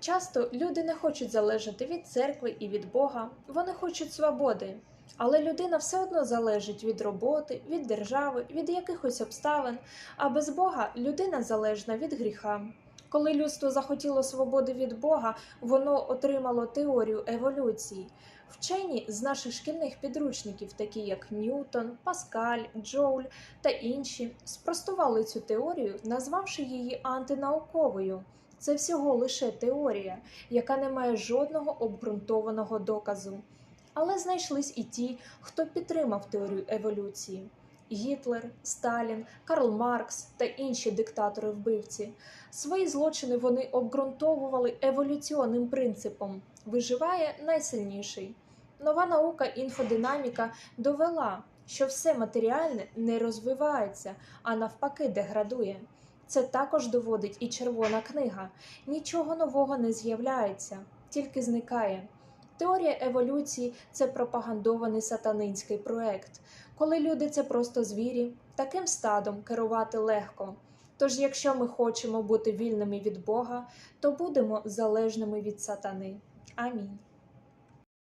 Часто люди не хочуть залежати від церкви і від Бога, вони хочуть свободи. Але людина все одно залежить від роботи, від держави, від якихось обставин, а без Бога людина залежна від гріха. Коли людство захотіло свободи від Бога, воно отримало теорію еволюції. Вчені з наших шкільних підручників, такі як Ньютон, Паскаль, Джоуль та інші, спростували цю теорію, назвавши її антинауковою. Це всього лише теорія, яка не має жодного обґрунтованого доказу. Але знайшлись і ті, хто підтримав теорію еволюції. Гітлер, Сталін, Карл Маркс та інші диктатори-вбивці. Свої злочини вони обґрунтовували еволюціонним принципом виживає найсильніший. Нова наука інфодинаміка довела, що все матеріальне не розвивається, а навпаки деградує. Це також доводить і червона книга. Нічого нового не з'являється, тільки зникає. Теорія еволюції це пропагандований сатанинський проект. Коли люди це просто звірі, таким стадом керувати легко. Тож, якщо ми хочемо бути вільними від Бога, то будемо залежними від сатани. Амінь.